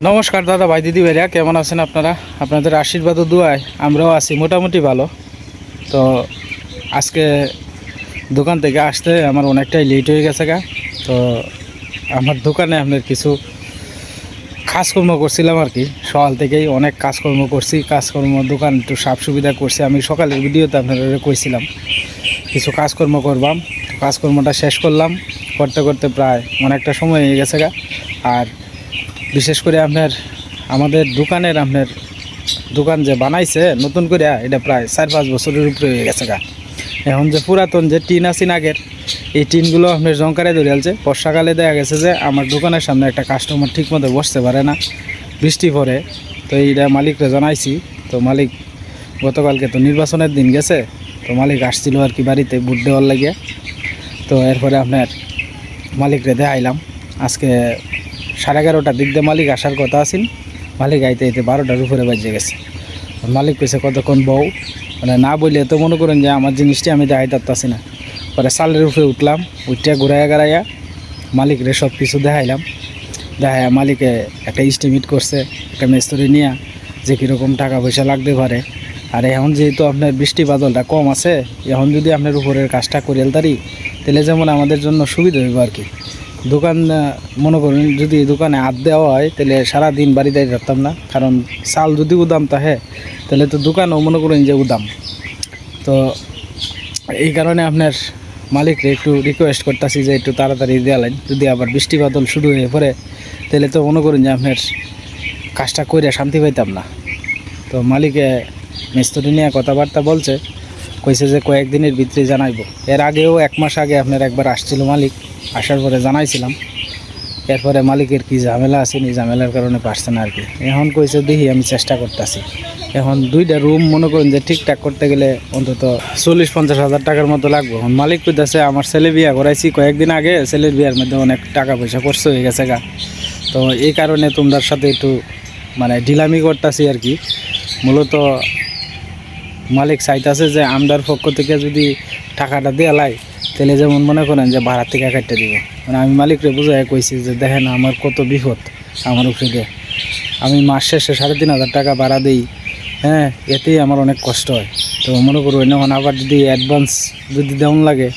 নমস্কার দাদা ভাই, দিদি ভাইরা, কেমন আছেন আপনারা? আপনাদের আশীর্বাদ ও দুয়ায় আমরাও আছি, মোটামুটি ভালো। তো আজকে দোকান থেকে আসতে আমার অনেকটাই লেট হয়ে গেছে গা। তো আমার দোকানে আপনার কিছু কাজকর্ম করছিলাম আর কি। সকাল থেকেই অনেক কাজকর্ম করছি, কাজকর্ম, দোকান একটু সাফ সুবিধা করছি। আমি সকালের ভিডিওতে আপনাদের কইছিলাম, কিছু কাজকর্ম করবাম। কাজকর্মটা শেষ করলাম, করতে করতে প্রায় অনেকটা সময় হয়ে গেছে গা। আর বিশেষ করে আপনার আমাদের দোকানের আপনার দোকান যে বানাইছে, নতুন করে এটা প্রায় চার পাঁচ বছরের উপরে হয়ে গেছে গা। এখন যে পুরাতন যে টিন আছেন আগের, এই টিনগুলো আপনার জঙ্কারে ধরে আলছে। বর্ষাকালে দেখা গেছে যে আমার দোকানের সামনে একটা কাস্টমার ঠিকমতো বসতে পারে না, বৃষ্টি পড়ে। তো এইটা মালিকরা জানাইছি, তো মালিক গতকালকে তো নির্বাচনের দিন গেছে, তো মালিক আসছিল আর কি বাড়িতে বুট দেওয়ার লাগিয়ে তো এরপরে আপনার মালিকরে দেখাইলাম। আজকে সাড়ে এগারোটার দিক দিয়ে মালিক আসার কথা আছেন মালিক আইতে আইতে বারোটার উপরে বাজে গেছে। মালিক কইছে, কতক্ষণ বউ? মানে না বললে তো মনে করেন যে আমার জিনিসটি আমি দেখাই পারতাছি না। পরে সালের উপরে উঠলাম উঠতে ঘুরাইয়া গাড়াইয়া মালিকরে সব কিছু দেখাইলাম। দেখাইয়া মালিকে একটা ইস্টিমেট করছে, একটা মিস্ত্রি নিয়ে যে কীরকম টাকা পয়সা লাগতে পারে আর এখন যেহেতু আপনার বৃষ্টি বাদলটা কম আছে, এখন যদি আপনার উপরের কাজটা করিয়াল তারি, তাহলে যেমন আমাদের জন্য সুবিধা হইব আর কি। দোকান মনে করুন যদি দোকানে হাত দেওয়া হয়, তাহলে সারা দিন বাড়িতে যেতাম না। কারণ চাল যদি উদাম তাহে তাহলে তো দোকানও মনে করেন যে উদাম। তো এই কারণে আপনার মালিকরে একটু রিকোয়েস্ট করতেছি যে একটু তাড়াতাড়ি দেওয়ালেন যদি আবার বৃষ্টি বাদল শুরু হয়ে পড়ে, তাহলে তো মনে করেন যে আপনার কাজটা করে শান্তি পাইতাম না। তো মালিকে মিস্ত্রি নিয়ে কথাবার্তা বলছে, কইছে যে কয়েকদিনের ভিতরে জানাইবো। এর আগেও এক মাস আগে আপনার একবার আসছিল মালিক। আসার পরে জানাইছিলাম। এরপরে মালিকের কি ঝামেলা আছে, এই ঝামেলার কারণে পারছে না আর কি এখন কইছে, দেখি, আমি চেষ্টা করতেছি। এখন দুইটা রুম মনে করেন যে ঠিকঠাক করতে গেলে অন্তত চল্লিশ পঞ্চাশ হাজার টাকার মতো লাগবে। এখন মালিক কইতেছে, আমার ছেলে বিয়া করাইছি কয়েকদিন আগে, ছেলের বিয়ার মধ্যে অনেক টাকা পয়সা খরচ হয়ে গেছে গা। তো এই কারণে তোমরার সাথে একটু মানে ডিলামি করতেছি আর কি মূলত মালিক চাইতেছে যে আমদার পক্ষ থেকে যদি টাকাটা দেওয়া লাই তাহলে যেমন মনে করেন যে ভাড়া থেকে কাটতে দিব। মানে আমি মালিকরে বুঝাই কইছি যে দেখেন আমার কত বিপদ আমার উপরে। আমি মাস শেষে সাড়ে তিন হাজার টাকা ভাড়া দিই হ্যাঁ এতেই আমার অনেক কষ্ট হয়। তো মনে করব এখন আবার যদি অ্যাডভান্স যদি দেওয়ান লাগে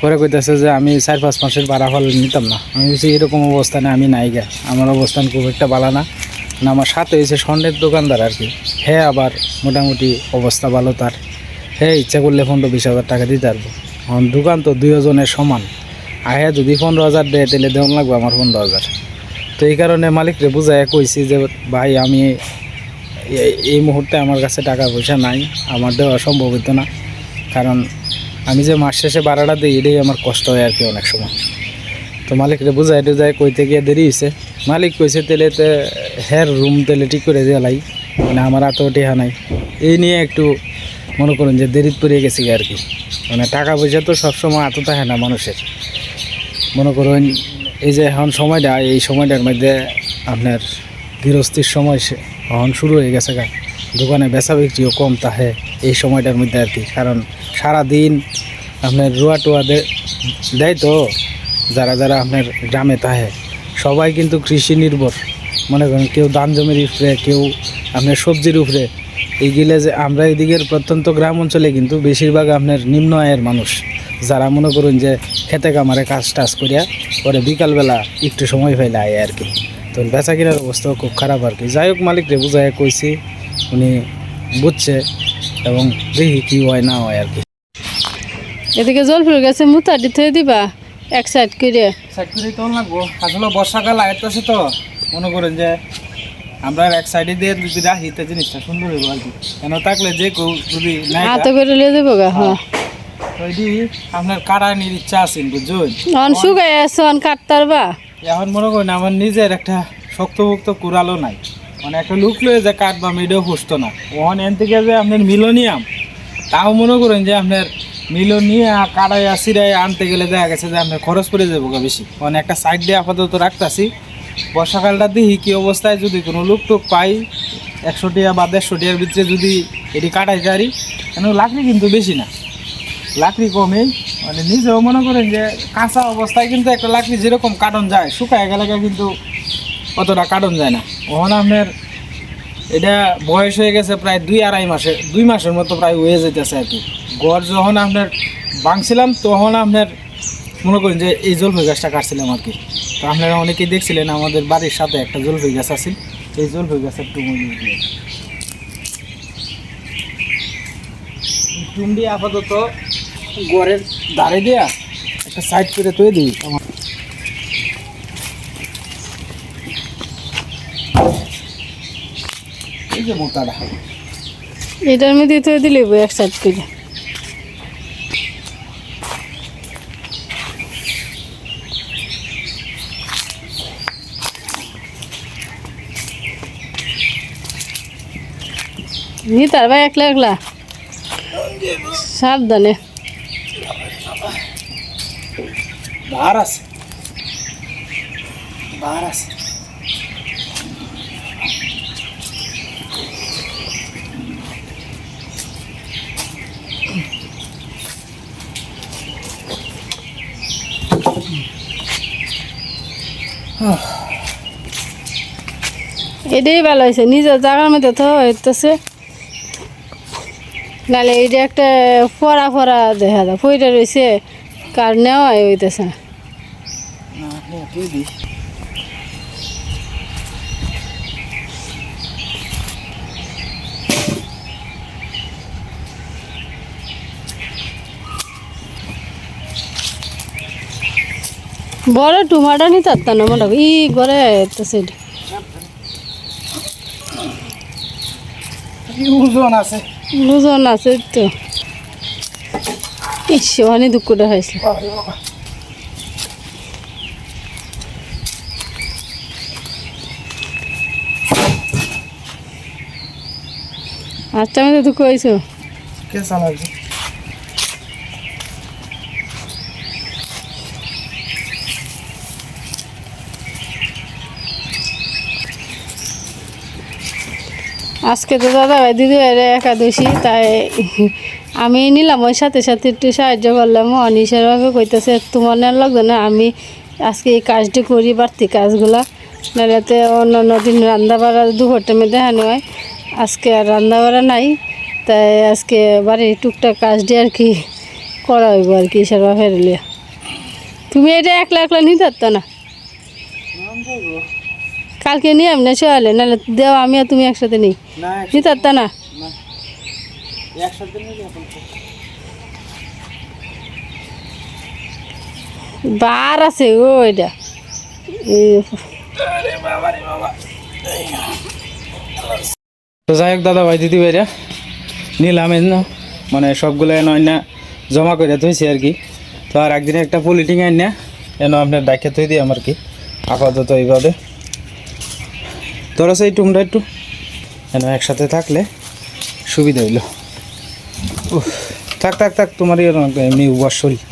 করে কইতেছে যে আমি চার পাঁচ মাসের ভাড়া ফল নিতাম না। আমি বলছি, এরকম অবস্থানে আমি নাই গা। আমার অবস্থান খুব একটা ভালো না। না আমার সাথে হয়েছে স্বর্ণের দোকানদার আর কি। হ্যাঁ আবার মোটামুটি অবস্থা ভালো তার। হ্যাঁ ইচ্ছা করলে পনেরো বিশ হাজার টাকা দিতে পারব। দোকান তো দুইজনের সমান। আহে যদি পনেরো হাজার দেয়, তাহলে দেওয়ান লাগবে আমার পনেরো হাজার। তো এই কারণে মালিকরে বুঝাই কইছি যে, ভাই, আমি এই- মুহূর্তে আমার কাছে টাকা পয়সা নাই, আমার দেওয়া সম্ভব হতো না। কারণ আমি যে মাস শেষে ভাড়াটা দিই, এটাই আমার কষ্ট হয় আর কি অনেক সময়। তো মালিকরে বুঝাই টুজাই কইতে গিয়ে দেরি হয়েছে মালিক কইছে তেলে তে হের রুম তেলে ঠিক করে দেওয়ালাই মানে আমার এত টেহা নাই। এই নিয়ে একটু মনে করুন যে দেরিত পড়ে গেছি আর কি। মানে টাকা পয়সা তো সবসময় এত থাকে না মানুষের। মনে করুন, এই যে এখন সময়টা, এই সময়টার মধ্যে আপনার গৃহস্থির সময় এখন শুরু হয়ে গেছে গা। দোকানে বেচা বিক্রিও কম তাহে এই সময়টার মধ্যে আর কি। কারণ সারাদিন আপনার রুয়া টুয়া দেয় তো, যারা যারা আপনার গ্রামে তাহে সবাই কিন্তু কৃষি নির্ভর। মনে করেন কেউ ধান জমির উপরে, কেউ আপনার সবজির উপরে। এইগুলো যে আমরা এদিকের প্রত্যন্ত গ্রাম অঞ্চলে কিন্তু বেশিরভাগ আপনার নিম্ন আয়ের মানুষ যারা মনে করুন যে খেতে কামারে কাজ টাজ করিয়া পরে বিকালবেলা একটু সময় পাইলে আয় আর কি। তো বেচা কিনার অবস্থাও খুব খারাপ আর কি। যাই হোক মালিকরে বুঝাই কইছি উনি বুঝছে এবং দেখি কি হয় না হয় আর কি। এদিকে জল ফুল গেছে মুতা দিতে দিবা এক সাইড করে সাইড করে তো লাগবো। আসলে বর্ষাকাল আয়তাছে তো। মনে করেন যে আমরা এক সাইডে দিয়ে যদি রাখি তো জিনিসটা সুন্দর হইব আর কি। কেন থাকলে যে কেউ যদি হাতে করে লিয়ে দেবো গা হ্যাঁ। ওইটি আপনার কাটানির ইচ্ছা আছে বুঝুন অন শুকাই আছে অন কাটতার বা। এখন মনে করেন আমার নিজের একটা শক্তভুক্ত কুড়ালও নাই। মানে একটা লুক লয়ে যে কাটবাম এটাও পুষতো না। ওখান এন থেকে যে আপনার মিলনিয়াম তাও মনে করেন যে আপনার মিলনিয়া কাটাইয়া সিরাই আনতে গেলে দেখা গেছে যে আপনার খরচ পড়ে যাব গা বেশি। মানে একটা সাইড দিয়ে আপাতত রাখতাছি। বর্ষাকালটা দেখি কি অবস্থায় যদি কোনো লুক টুক পাই, একশো টিয়া বা দেড়শো টিয়ার ভিতরে যদি এটি কাটাই পারি, কেন লাকড়ি কিন্তু বেশি না। লাকড়ি কমে মানে নিজেও মনে করেন যে কাঁচা অবস্থায় কিন্তু একটা লাকড়ি যেরকম কাটন যায়, শুকায় গেলে কিন্তু অতটা কাটন যায় না। ওখানে আপনার এটা বয়স হয়ে গেছে প্রায় দুই আড়াই মাসে, দুই মাসের মতো প্রায় হয়ে যেতেছে আর কি। গড় যখন আপনার বাংছিলাম, তখন আপনার মনে করেন যে এই জলফি গাছটা কাটছিলাম আর কি। তো আপনারা অনেকেই দেখছিলেন আমাদের বাড়ির সাথে একটা জলফি গাছ আছে। এই জলফি গাছের দিয়ে টুমডি আপাতত গড়ের দাঁড়ে দিয়া একটা সাইড করে তৈরি দিই। আমার এই যে মোটাটা। এটার মধ্যে তো দিলে এক সাইড করে। নি তার ভাই একলা একলা। সাবধানে। বার আছে। বার আছে। এটাই ভালো হয়েছে নিজের জায়গার মধ্যে তো হইতেছে। নাহলে এইটা একটা ফরা ফরা দেখা যায় ফইটা রয়েছে কার নেওয়া হইতেছে না। না নে, দি বড় টুমাটা নিতে পারতাম না মনে ই ঘরে তো সেটা ওজন আছে। বুঝন আছে তো। অনেক দুঃখটা বাবারে আচ্ছা আমি তো দুঃখ হয়েছো। কে চালাবি? আজকে তো দাদা ভাই দিদি ভাইয়ের একাদশী, তাই আমি নিলাম। ওই সাথে সাথে একটু সাহায্য করলাম। অনিশ্চয়ভাবে কইতেছে, তোমার লাগবে না, আমি আজকে এই কাজটি করি, বাড়তি কাজগুলা। নাহলেতে অন্য অন্য দিন রান্না বাড়া দুপুর টাইমে দেখানো হয়। আজকে আর রান্না বাড়া নাই, তাই আজকে বাড়ির টুকটাক কাজটি আর কি করা হইব আর কি সেবা ফেরলিয়া তুমি এটা একলা একলা নিতে পারতো না? কালকে নিয়ে আমি না চলে নাহলে দেও আমি আর তুমি একসাথে নেই। না নিতে পারতো না? না। বার আছে ও এটা। তো যাই হোক দাদা ভাই দিদি ভাইরা নিলাম এন মানে সবগুলো এনে অন্য জমা করে থইছি আর কি। তো আর একদিনে একটা পলিটিং আইন না এনে আপনার ডাকে থই দিই আমার কি। আপাতত এইভাবে। তোরা সেই টুমটা একটু এনে একসাথে থাকলে সুবিধা হইল। উফ, থাক থাক থাক তোমারই এমনি উবার শরীর।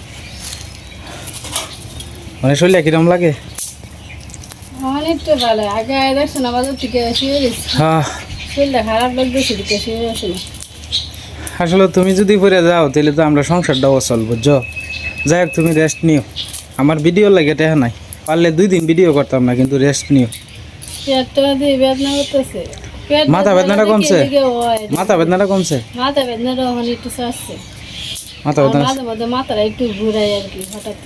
মানে শরীর কিরম লাগে? হ্যাঁ। আসলে তুমি যদি পরে যাও তাহলে তো আমরা সংসারটাও চল বুঝছ? যাই হোক তুমি রেস্ট নিও। আমার ভিডিও লাগে টেহা নাই। পারলে দুই দিন ভিডিও করতাম না কিন্তু রেস্ট নিও। পেটটা দিয়ে বেদনা করতেছে। মাথা বেদনাটা কমছে? মাথা বেদনাটা কমছে? মাথা বেদনাটা ওখানে একটু চাচ্ছে মাথা বেদনা মাঝে মাঝে মাথাটা একটু ঘুরাই আর কি হঠাৎ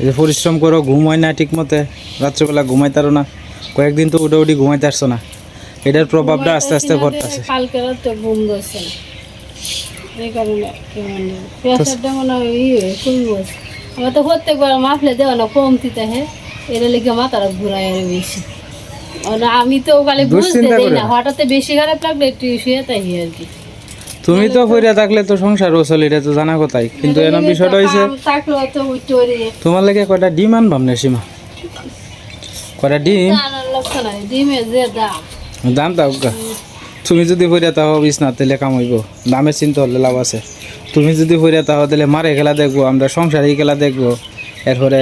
এই যে পরিশ্রম করো ঘুম হয় না ঠিক মতে রাত্রেবেলা ঘুমাইতারো না। কয়েকদিন তো উঠে উঠি ঘুমাইতে আসছো না। এটার প্রভাবটা আস্তে আস্তে পড়তেছে। কালকে রাতে ঘুম ধরছে না। এই কারণে প্রেশারটা মনে হয় ই হয়ে কমবো আমার তো প্রত্যেকবার মাফলে দেওয়া না কমতি তাহে এটা লিখে মাথাটা ঘুরাই আর বেশি। আমি তো বুঝতে দেই না। হঠাৎ বেশি খারাপ লাগলে একটু শুয়ে তাই আর কি। তুমি তো পইরা থাকলে তো সংসার ওসল এটা তো জানা কথাই। কিন্তু এরকম বিষয়টা কাম পারি তোমার লাগে কয়টা ডিম আনবাম না সীমা? কয়টা ডিম? দাম। তাও তুমি যদি পড়িয়া তাও বিছ না তাহলে কামাইব দামের চিন্তা হলে লাভ আছে। তুমি যদি পড়িয়া তাও তাহলে মারে খেলা দেখব আমরা সংসারী খেলা দেখব। এরপরে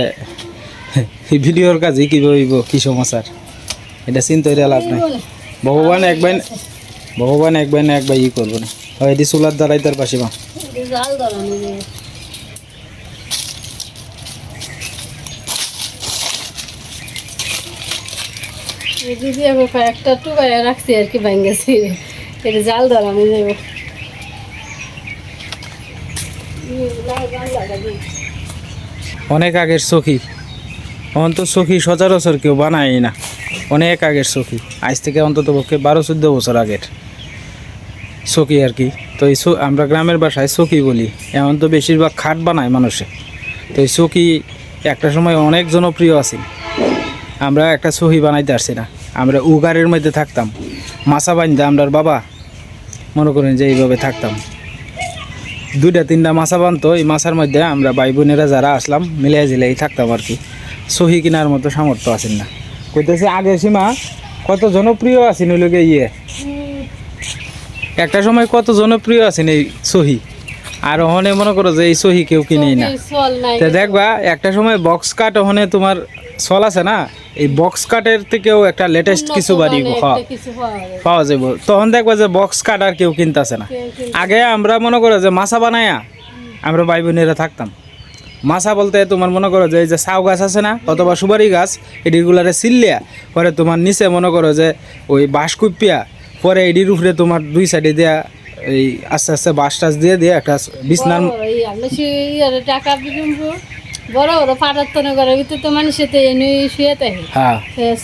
ভিডিওর কাজে কি হইব? কি সমাচার? এটা চিন্তা হইলে লাভ নাই। ভগবান একবার ভগবান একবার না একবার ই করব না। হয় এটি চুলার দ্বারাই তার পাশে কয়েকটা টুকাইয়া রাখছি আর কি এটা জাল ধরানো যাবে অনেক আগের সখী। এখন তো সখী সচরাচর কেউ বানায় না। অনেক আগের সখী। আজ থেকে অন্তত পক্ষে বারো, চোদ্দ বছর আগের সখী আর কি। তো এই আমরা গ্রামের বাসায় সখী বলি। এমন তো বেশিরভাগ খাট বানায় মানুষে। তো এই সখী একটা সময় অনেক জনপ্রিয় আছে আমরা একটা সখী বানাইতে আসছি না। আমরা উগারের মধ্যে থাকতাম। মাছা বান্ধে আমরা বাবা মনে করেন যে এইভাবে থাকতাম। দুইটা, তিনটা মাছা বানতো এই মাছার মধ্যে আমরা ভাই বোনেরা যারা আসলাম মিলিয়ে জিলাই থাকতাম আর কি। সহি কিনার মতো সামর্থ্য আছেন না। কইতেছে আগে সীমা কত জনপ্রিয় আছেন ওই লোকে ইয়ে? একটা সময় কত জনপ্রিয় আছেন এই সহি? আর ওখানে মনে করো যে এই সহি কেউ কিনেই না। তা দেখবা একটা সময় বক্স কাট ওখানে তোমার চল আছে না? এই বক্স কাটের থেকেও একটা লেটেস্ট কিছু বাড়ি পাওয়া যাবে। যাব তখন দেখবা যে বক্স কাট আর কেউ কিনতেছে না। আগে আমরা মনে করো যে মাছা বানায়া আমরা ভাই বোনেরা থাকতাম। মাছা বলতে তোমার মনে করো যে এই যে সাউ গাছ আছে না অথবা সুপারি গাছ এডিগুলারে সিললিয়া পরে তোমার নিচে মনে করো যে ওই বাঁশ কুপিয়া পরে এডির উপরে তোমার দুই সাইডে দেয়া এই আস্তে আস্তে বাঁশ টাস দিয়ে দিয়ে একটা বিছনার টাকা বড় বড় ফাটার ভিতরে তো মানুষের তো এনে শুয়ে থাকে। হ্যাঁ।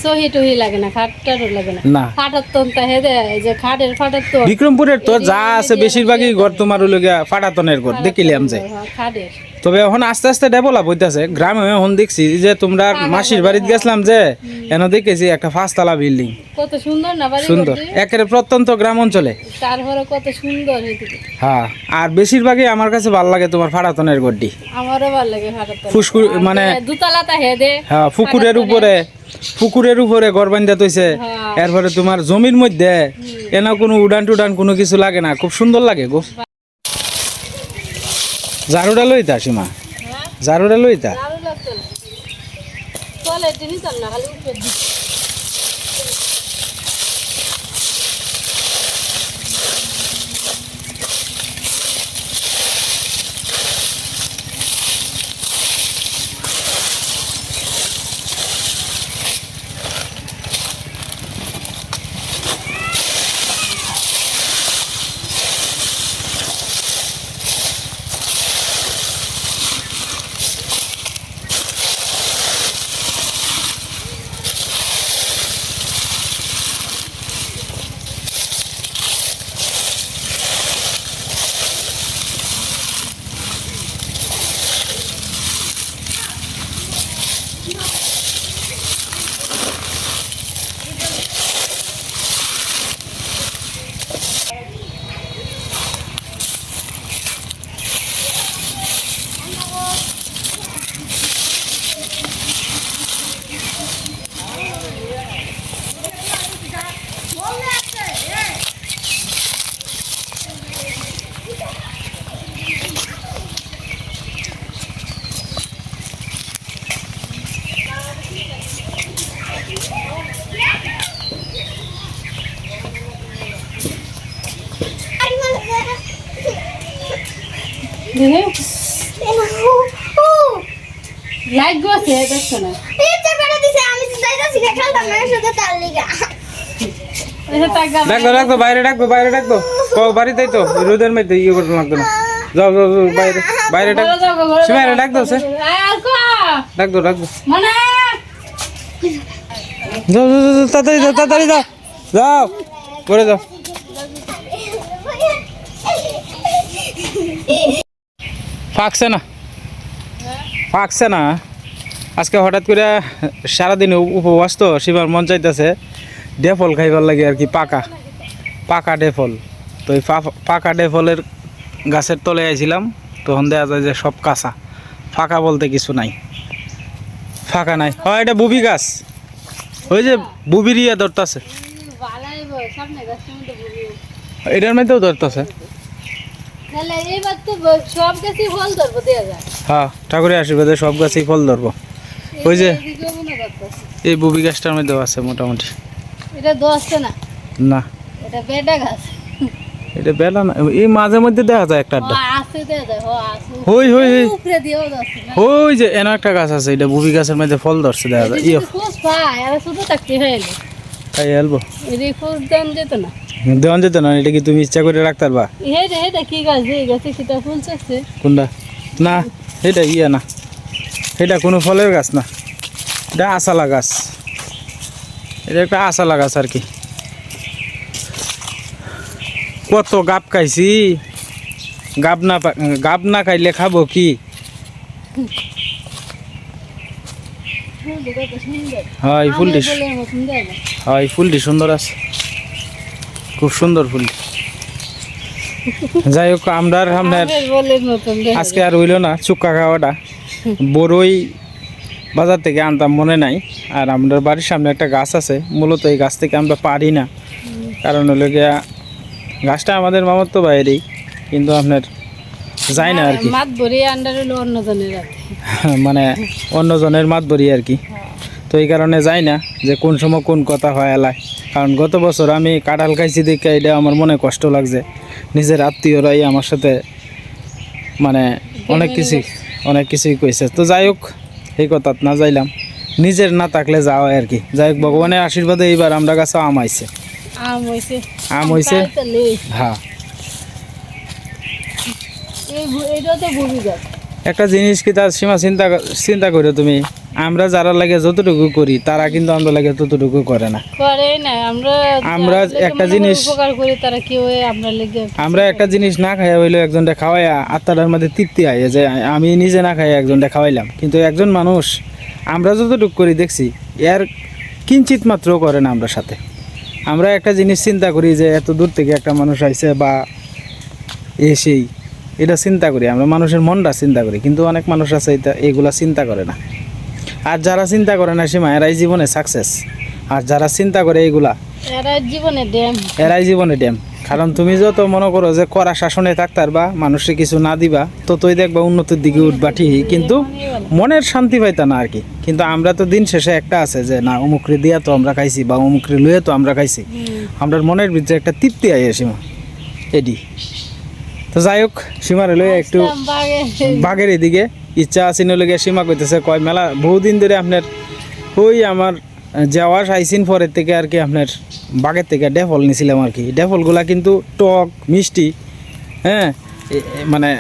সহি টহি লাগে না খাটটারও লাগে না। না। ফাটার তন তাহে যে খাটের ফাটার তো। বিক্রমপুরের তো যা আছে বেশিরভাগই ঘর তোমার লগিয়া ফাটাতনের ঘর দেখিলাম যে। খাটের। তবে এখন আস্তে আস্তে ডেভেলপ হইতেছে। গ্রামে এখন দেখছি যে তোমরা মাসির বাড়িতে গেছিলাম যে এনে দেখেছি একটা পাঁচতলা বিল্ডিং কত সুন্দর না বাড়ি সুন্দর? একেবারে প্রত্যন্ত গ্রাম অঞ্চলে। তারপরে কত সুন্দর হ্যাঁ আর বেশিরভাগই আমার কাছে ভালো লাগে তোমার ফাটাতনের গড্ডি। আমারও ভালো লাগে ফুসকুর মানে দুতলা তাহে দে হ্যাঁ পুকুরের উপরে পুকুরের উপরে ঘর বান্ধা তৈছে হ্যাঁ। এরপরে তোমার জমির মধ্যে এনা কোনো উড়ান টুডান কোনো কিছু লাগে না। খুব সুন্দর লাগে গো। ঝাড়ুটা লইতা সীমা? হ্যাঁ। ঝাড়ুটা লইতা? দারুণ লাগতো না না। দেখে লাইট গেছে দেখছ না? ডাকবো ডাকবো বাইরে ডাকবো বাইরে ডাকবো ক বাড়িতেই তো রোদের মধ্যে ইয়ে করতে লাগতো না। যাও যাও যাও বাইরে বাইরে ডাক সীমারে ডাক দাও সে। আর কো? ডাক দাও ডাক দাও মানে? যাও যাও যাও, যাও তাড়াতাড়ি যাও তাড়াতাড়ি যাও। যাও করে যাও। ফাঁকছে না? ফাঁকছে না। আজকে হঠাৎ করে সারাদিন উপ- উপবাস তো শিবার মন চাইতেছে ডেফল খাইবার লাগে আর কি পাকা। পাকা ডেফল। তো এই পাকা ডেফলের গাছের তলে আইছিলাম তখন দেখা যায় যে সব কাঁচা। ফাঁকা বলতে কিছু নাই। ফাঁকা নাই। হয় এটা বুবি গাছ। ওই যে বুবির ইয়ে ধরতেছে। এটার মধ্যেও ধরতেছে। তাহলে এইবার তো সব গাছই ফল ধরবো যায় হ্যাঁ ঠাকুরের আশীর্বাদে সব গাছেই ফল ধরবো। ওই যে এই বুবি গাছটার মধ্যেও আছে মোটামুটি। এটা না? না। এটা বেডা গাছ। এটা বেলা না এই মাঝে মধ্যে দেখা যায় একটা আড্ডা। হই হই যে এন একটা গাছ আছে এটা বুবি গাছের মধ্যে ফল ধরছে দেখা যায়। ইয়ে। খোঁজ পায় আর শুধু থাকতে হইলে খাই আলবো। এটি খোঁজ দেন যেত না। দেওয়ান যেত না এটা কি তুমি ইচ্ছা করে রাখতে পারবা হেটা হেটা কি গাছ এই গাছে সেটা ফুল চাচ্ছে। কোনটা? না এটা ইয়া না। এটা কোনো ফলের গাছ না। এটা আসালা গাছ। এটা একটা আসালা গাছ আর কি। কত গাপ খাইছি। গাব না পা- গাব না খাইলে খাব কি? ফুল কত সুন্দর। হয় ফুলটি হয় ফুলটি সুন্দর আছে। খুব সুন্দর ফুলটি যাই হোক আমরা আর আপনার আজকে আর হইল না চুক্কা খাওয়াটা। বড়ই বাজার থেকে আনতাম মনে নাই। আর আমাদের বাড়ির সামনে একটা গাছ আছে মূলত এই গাছ থেকে আমরা পারি না। কারণ হলো গিয়া গাছটা আমাদের মামার তো বাইরেই কিন্তু আপনার যায় না আর কি। মানে অন্যজনের মাত বরি আর কি। তো এই কারণে যাই না যে কোন সময় কোন কথা হয় এলায়। কারণ গত বছর আমি কাঁঠাল খাইছি দেখে এটা আমার মনে কষ্ট লাগছে। নিজের আত্মীয়রাই আমার সাথে মানে অনেক কিছু অনেক কিছুই কইছে। তো যাই হোক এই কথা না যাইলাম। নিজের না থাকলে যাওয়া আর কি। যাই হোক ভগবানের আশীর্বাদে এইবার আমরা কাছে আম আইছে। আম হয়েছে হ্যাঁ। একটা জিনিস কি তার সীমা চিন্তা চিন্তা করো তুমি? আমরা যারা লাগে যতটুকু করি তারা কিন্তু আমরা লাগে ততটুকু করে না। করে না আমরা আমরা একটা জিনিস- উপকার করি তারা কেউ আমরা লেগে আমরা একটা জিনিস না খাইয়া হইল একজনটা খাওয়াইয়া আত্মাটার মধ্যে তৃপ্তি আয় যে আমি নিজে না খাইয়া একজনটা খাওয়াইলাম। কিন্তু একজন মানুষ আমরা যতটুকু করি দেখছি এর কিঞ্চিত মাত্র করে না আমরা সাথে। আমরা একটা জিনিস চিন্তা করি যে এত দূর থেকে একটা মানুষ আইছে বা এসেই এটা চিন্তা করি। আমরা মানুষের মনটা চিন্তা করি কিন্তু অনেক মানুষ আছে এটা এগুলা চিন্তা করে না। আর যারা চিন্তা করে না সীমা এরাই জীবনে সাকসেস আর যারা চিন্তা করে এইগুলা এরা জীবনে ড্যাম এরাই জীবনে ড্যাম কারণ তুমি যত মনে করো যে কড়া শাসনে থাকতার বা মানুষে কিছু না দিবা ততই দেখবা উন্নতির দিকে উঠবা ঠিকই। কিন্তু মনের শান্তি পাইতা না আর কি কিন্তু আমরা তো দিন শেষে একটা আছে যে না অমুকরে দিয়া তো আমরা খাইছি বা অমুকরে লুয়ে তো আমরা খাইছি। আমরা মনের ভিতরে একটা তৃপ্তি আই সীমা। এডি। তো যাই হোক সীমারে লইয়া একটু বাঘের এদিকে। ইচ্ছা আছে নলে সীমা কইতেছে, কয়, মেলা, বহুদিন ধরে আপনার ওই আমার যাওয়ার আইসিন পরের থেকে আর কি আপনার বাগের থেকে ডেফল নিছিলাম আর কি। ডেফলগুলা কিন্তু টক, মিষ্টি হ্যাঁ মানে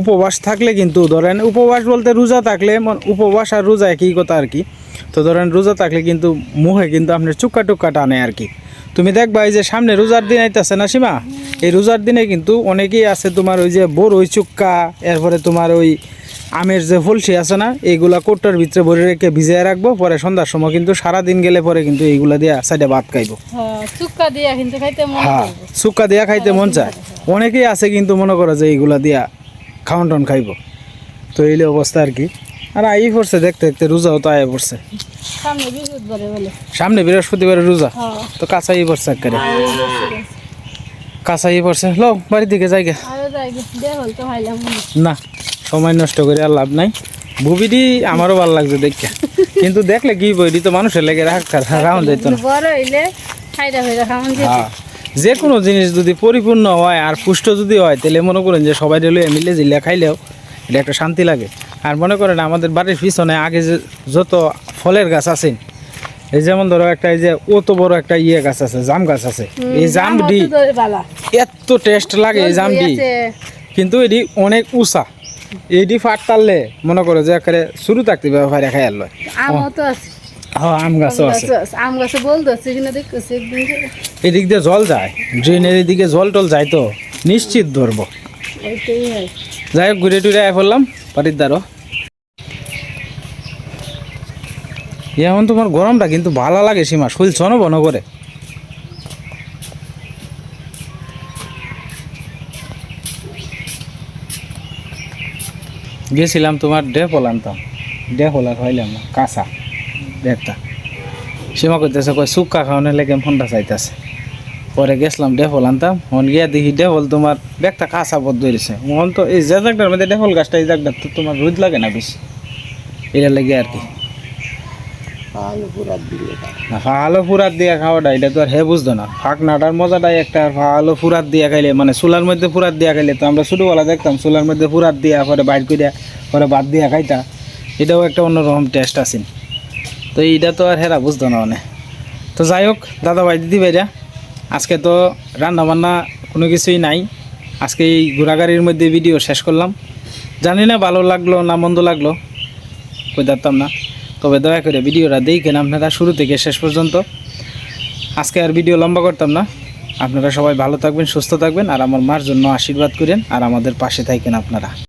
উপবাস থাকলে কিন্তু, ধরেন উপবাস বলতে রোজা থাকলে উপবাস আর রোজা একই কথা আর কি। তো ধরেন রোজা থাকলে কিন্তু মুখে কিন্তু আপনার চুক্কা টুক্কা টানে আর কি। তুমি দেখবা এই যে সামনে রোজার দিন আইতেছে না সীমা? এই রোজার দিনে কিন্তু অনেকেই আছে তোমার ওই যে বড় ওই চুক্কা এরপরে তোমার ওই আমের যে ফলসি আছে না এইগুলা কোটটার ভিতরে ভরে রেখে ভিজিয়ে রাখব পরে সন্ধ্যার সময় কিন্তু সারা দিন গেলে পরে কিন্তু এইগুলা দিয়া সাইডে ভাত খাইবো। হ্যাঁ, চুক্কা দিয়া কিন্তু খাইতে মন চায়। অনেকেই আছে কিন্তু মনে করো যে এইগুলা দিয়া খাওয়ান টাউন খাইব। তো এই অবস্থা আর কি। আর আই পড়ছে দেখতে দেখতে রোজাও তো আয় পড়ছে। সামনে বৃহস্পতিবারে রোজা? হ্যাঁ। তো কাঁচাই পড়ছে একেবারে। কাঁচাই পড়ছে। লো বাড়ির দিকে যাই। না সময় নষ্ট করে আর লাভ নাই। বুবিডি আমারও ভালো লাগছে দেখতে কিন্তু দেখলে কি বইডি তো মানুষের লেগে রাখ রাখুন যাইত না। যেত। হ্যাঁ। যে কোনো জিনিস যদি পরিপূর্ণ হয় আর পুষ্ট যদি হয় তাহলে মনে করেন যে সবাই মিলে জিল্লা খাইলেও এটা একটা শান্তি লাগে। আর মনে করেন আমাদের বাড়ির পিছনে আগে যে যত ফলের গাছ আছে এই যেমন ধরো একটা এই যে অত বড় একটা ইয়ে গাছ আছে জাম গাছ আছে এই জাম ডি এত টেস্ট লাগে এই জাম ডি কিন্তু এটি অনেক উঁচা। এটি ফাট টানলে মনে করো যে একেবারে শুরু থাকতে ব্যবহারে আছে। হ্যাঁ আম গাছও আছে। আম গাছে। এদিক দিয়ে জল যায়। ড্রেনের এদিকে জল টল যায় তো। নিশ্চিত ধরবো। যাই হোক ঘুরে টুরে আয় পড়লাম বাড়ির দ্বারও। এখন তোমার গরমটা কিন্তু ভালো লাগে সীমা শরীর ছন বন করে। গেছিলাম তোমার ডেফল আনতাম ডেফল আর হইলাম না, কাঁচা একটা। সীমা করতেছে কয় শুক্কা খাওয়ানোর লেগে ফোনটা চাইতেছে। পরে গেছিলাম ডেফল আনতাম মন গিয়া দেখি ডেফল তোমার ব্যাগটা কাঁচা পথ ধরেছে। মন তো এই যে জায়গাটার মধ্যে ডেফল গাছটা এই জায়গাটা তো তোমার রোদ লাগে না বেশি। এটা লাগে আর কি। না ফালো ফুরাত দিয়ে খাওয়াটা, এটা তো আর হে বুঝতো না। ফাঁক নাটার মজাটাই একটা ফালো ফুরাত দিয়ে খাইলে মানে চুলার মধ্যে ফুরাত দিয়া খাইলে তো আমরা ছোটোবেলা দেখতাম চুলার মধ্যে ফুরাত দিয়া, পরে বাইর করিয়া পরে বাদ দিয়া খাইতা, এটাও একটা অন্যরকম টেস্ট আছে। তো এইটা তো আর হেরা বুঝতো না মানে। তো যাই হোক দাদা ভাই দিদি ভাইরা, আজকে তো রান্না বান্না কোনো কিছুই নাই। আজকে এই ঘোরাগাড়ির মধ্যে ভিডিও শেষ করলাম। জানি না ভালো লাগল না মন্দ লাগল, কই না। তবে দয়া করে ভিডিওটা দেখেন আপনারা শুরু থেকে শেষ পর্যন্ত। আজকে আর ভিডিও লম্বা করতাম না। আপনারা সবাই ভালো থাকবেন, সুস্থ থাকবেন, আর আমার মার জন্য আশীর্বাদ করেন, আর আমাদের পাশে থাকেন আপনারা।